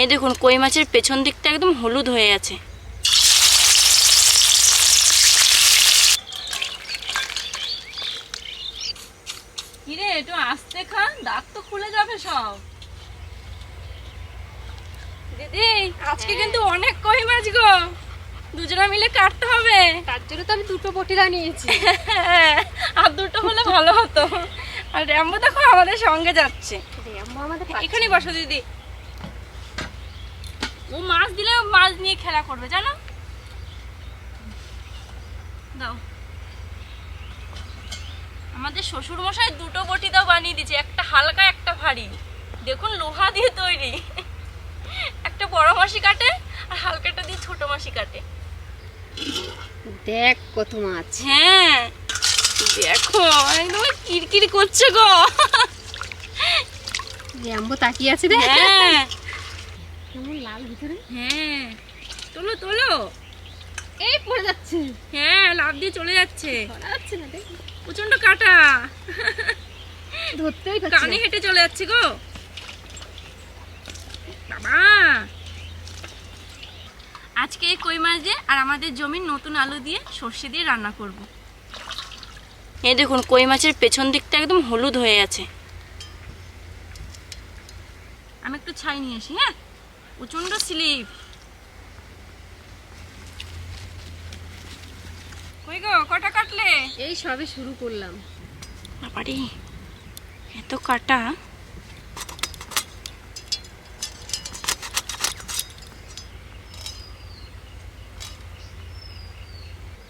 এই দেখুন কই মাছের পেছন দিকটা একদম হলুদ হয়ে আছে। কিরে একটু আস্তে খা দাঁত তো খুলে যাবে সব। দিদি আজকে কিন্তু অনেক কই মাছ গো। দুজনে মিলে কাটতে হবে। তার জন্য তো আমি দুটো নিয়েছি আর দুটো হলে ভালো হতো। আর র্যাম্বো দেখো আমাদের সঙ্গে যাচ্ছে। আমাদের এখানেই বসো দিদি। ও মাছ দিলে মাছ নিয়ে খেলা করবে জানো? দাও। আমাদের শ্বশুর মশাই দুটো বটি দাও বানিয়ে দিয়েছে একটা হালকা একটা ভারী। দেখুন লোহা দিয়ে তৈরি। একটা বড় মাসি কাটে আর হালকাটা দিয়ে ছোট মাসি কাটে। দেখ কত মাছ। হ্যাঁ দেখো একদম কিরকির করছে গো। র্যাম্বো তাকিয়ে আছে রে হ্যাঁ কেমন লাল ভিতরে? হ্যাঁ। তোলো তোলো। এই পড়ে যাচ্ছে। হ্যাঁ লাভ দিয়ে চলে যাচ্ছে। ধরা যাচ্ছে না দেখ। প্রচণ্ড কাটা। ধরতেই কানে পারছি। হেঁটে চলে যাচ্ছে গো। বাবা। আজকে এই কই মাছ দিয়ে আর আমাদের জমির নতুন আলু দিয়ে সর্ষে দিয়ে রান্না করব। এই দেখুন কই মাছের পেছন দিকটা একদম হলুদ হয়ে আছে। আমি একটু ছাই নিয়ে আসি হ্যাঁ? প্রচণ্ড স্লিপ। কই গো কটা কাটলে? এই সবে শুরু করলাম। বাবারে এত কাটা।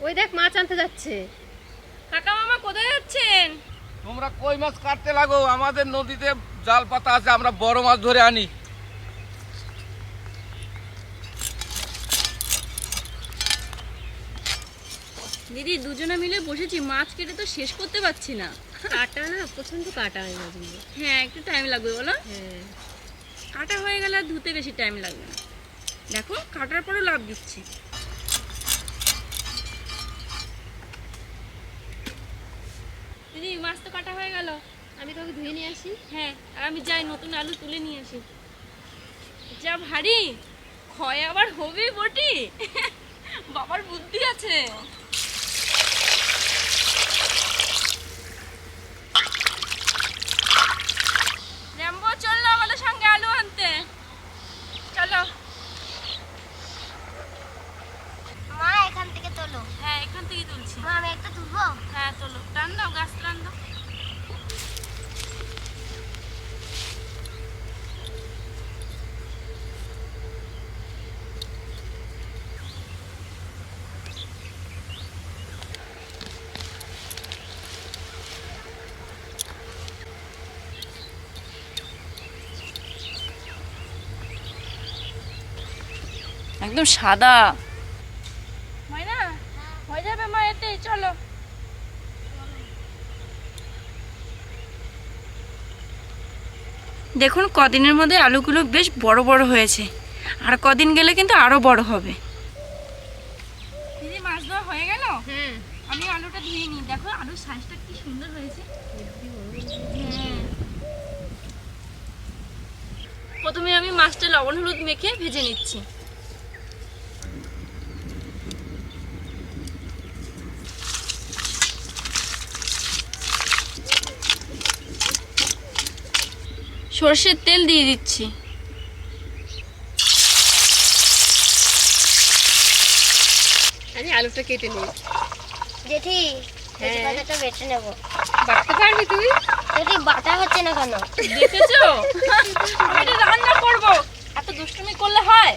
ওই দেখ মাছ আনতে যাচ্ছে। কাকা মামা কোথায় যাচ্ছেন? তোমরা কই মাছ কাটতে লাগো? আমাদের নদীতে জাল পাতা আছে আমরা বড় মাছ ধরে আনি। দিদি দুজনে মিলে বসেছি মাছ কেটে তো শেষ করতে পারছি না। কাটা না প্রচণ্ড কাটা এই মাছগুলো হ্যাঁ একটু টাইম লাগবে বলো। হ্যাঁ। কাটা হয়ে গেলে আর ধুতে বেশি টাইম লাগবে না। দেখো কাটার পরও লাভ দিচ্ছি। দিদি মাছ তো কাটা হয়ে গেল। আমি তোকে ধুয়ে নিয়ে আসি। হ্যাঁ আর আমি যাই নতুন আলু তুলে নিয়ে আসি। যা ভারী। ক্ষয় আবার হবে বটি। বাবার বুদ্ধি আছে র্যাম্বো চলল আমাদের সঙ্গে আলু আনতে চলো মা এখান থেকে তোলো হ্যাঁ এখান থেকে তুলছি মা আমি একটা তুলবো হ্যাঁ তোলো টান দাও গাছ টান দাও একদম সাদা। ময়না হয়ে যাবে মা এতেই চলো। দেখুন কদিনের মধ্যে আলুগুলো বেশ বড় বড় হয়েছে। আর কদিন গেলে কিন্তু আরও বড় হবে। দিদি মাছ দেওয়া হয়ে গেল? হ্যাঁ আমি আলুটা ধুয়ে নিই। দেখো আলুর সাইজটা কি সুন্দর হয়েছে। হ্যাঁ। প্রথমে আমি মাছটা লবণ হলুদ মেখে ভেজে নিচ্ছি। সর্ষের তেল দিয়ে দিচ্ছি। আমি আলুটা কেটে নিই। জেঠি হ্যাঁ। পাতাটা বেটে নেব। বাড়তে পারবি তুই? জেঠি বাটা হচ্ছে না কেন? দেখেছ? আমি এটা রান্না করব। এত দুষ্টুমি করলে হয়?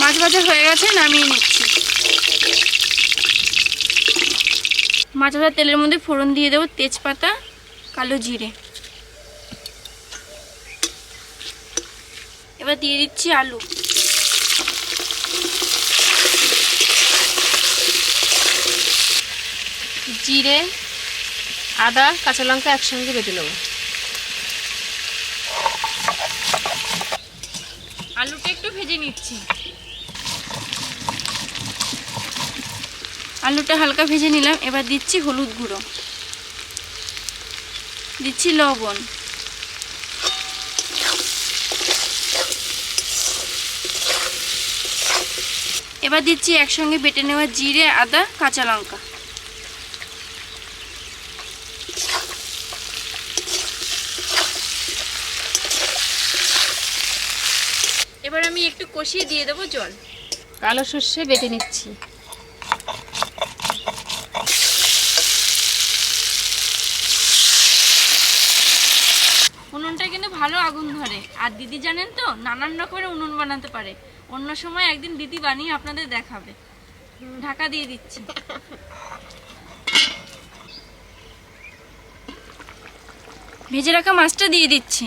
মাছ ভাজা হয়ে গেছে নামিয়ে নিচ্ছি। মাছ ভাজা তেলের মধ্যে ফোড়ন দিয়ে দেবো তেজপাতা, কালো জিরে। এবার দিয়ে দিচ্ছি আলু। জিরে, আদা, কাঁচা লঙ্কা একসঙ্গে বেটে নেব। আলুটা একটু ভেজে নিচ্ছি। আলুটা হালকা ভেজে নিলাম, এবার দিচ্ছি হলুদ গুঁড়ো। দিচ্ছি লবণ। এবার দিচ্ছি একসঙ্গে বেটে নেওয়া জিরে, আদা, কাঁচা লঙ্কা। এবার আমি একটু কষিয়ে দিয়ে দেবো জল। কালো সর্ষে বেটে নিচ্ছি উনুনটা কিন্তু ভালো আগুন ধরে। আর দিদি জানেন তো, নানান রকমের উনুন বানাতে পারে। অন্য সময় একদিন দিদি বানিয়ে আপনাদের দেখাবে। ঢাকা দিয়ে দিচ্ছি। ভেজে রাখা মাছটা দিয়ে দিচ্ছি।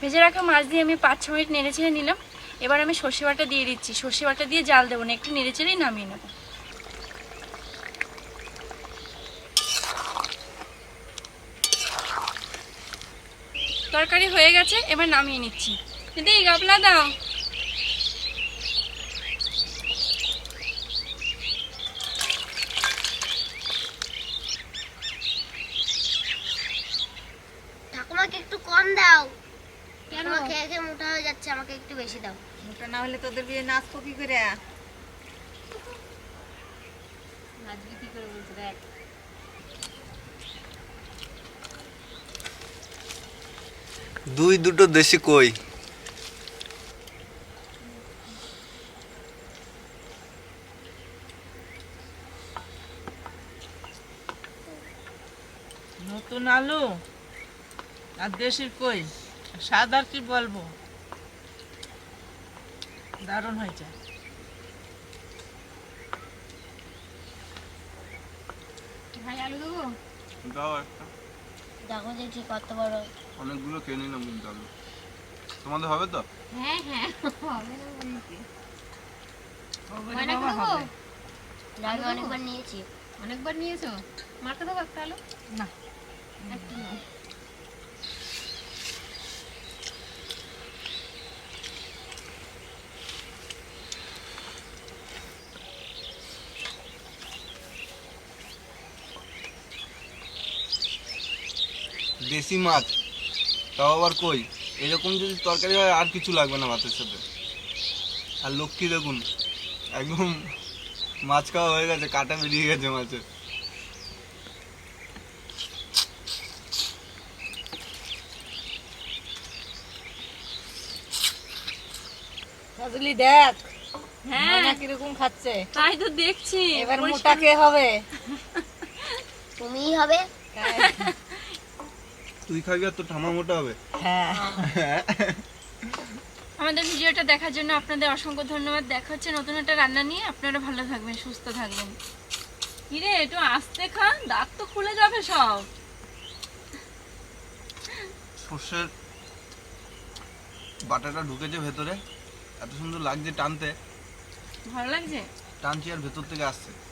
ভেজে রাখা মাছ দিয়ে আমি পাঁচ ছ মিনিট নেড়ে ছেড়ে নিলাম। এবার আমি সর্ষে বাটা দিয়ে দিচ্ছি। সর্ষে বাটা দিয়ে জাল দেবো না, একটু নেড়ে চেড়েই নামিয়ে নেব। তরকারি হয়ে গেছে এবার নামিয়ে নিচ্ছি। দিদি গাবলা দাও। ঠাকুমাকে একটু কম দাও। কেন? খেয়ে খেয়ে মোটা হয়ে যাচ্ছে আমাকে একটু বেশি দাও। মোটা না হলে তোদের বিয়ে নাচবো কি করে? নাচবি কি করে বলছে দেখ। দুই দুটো দেশি কই? নতুন আলু? আর দেশির কই? স্বাদ আর কি বলব? দারুণ হয়েছে। ভাই আলু দেবো? দাও একটা। দেখো দেখি কত বড়। অনেকগুলো খেয়ে নিলাম কিন্তু আমি। তোমাদের হবে তো? হ্যাঁ হ্যাঁ হবে না বলছি হবে ময়না বাবা খাব? হবে। আমি অনেকবার নিয়েছি। অনেকবার নিয়েছো? মাকে দেবো একটা আলু? না। একটু নাও। দেশি মাছ। তাও আবার কই? এরকম যদি তরকারি হয় আর কিছু লাগবে না ভাতের সাথে। আর লক্ষ্মী দেখুন একদম মাছ খাওয়া হয়ে গেছে কাটা বেরিয়ে গেছে মাছের। ফজলি দেখ হ্যাঁ। কীরকম খাচ্ছে। তাই তো দেখছি। এবার মোটা কে হবে। তুমিই হবে। তুই খাবি আর তোর ঠামা মোটা হবে। হ্যাঁ। আমাদের ভিডিওটা দেখার জন্য আপনাদের অসংখ্য ধন্যবাদ। দেখা হচ্ছে নতুন একটা রান্না নিয়ে। আপনারা ভালো থাকবেন সুস্থ থাকবেন। কিরে একটু আস্তে খা দাঁত তো খুলে যাবে সব। সর্ষের বাটাটা ঢুকেছে ভেতরে। এত সুন্দর লাগছে টানতে। ভালো লাগছে? টানছি আর ভেতর থেকে আসছে।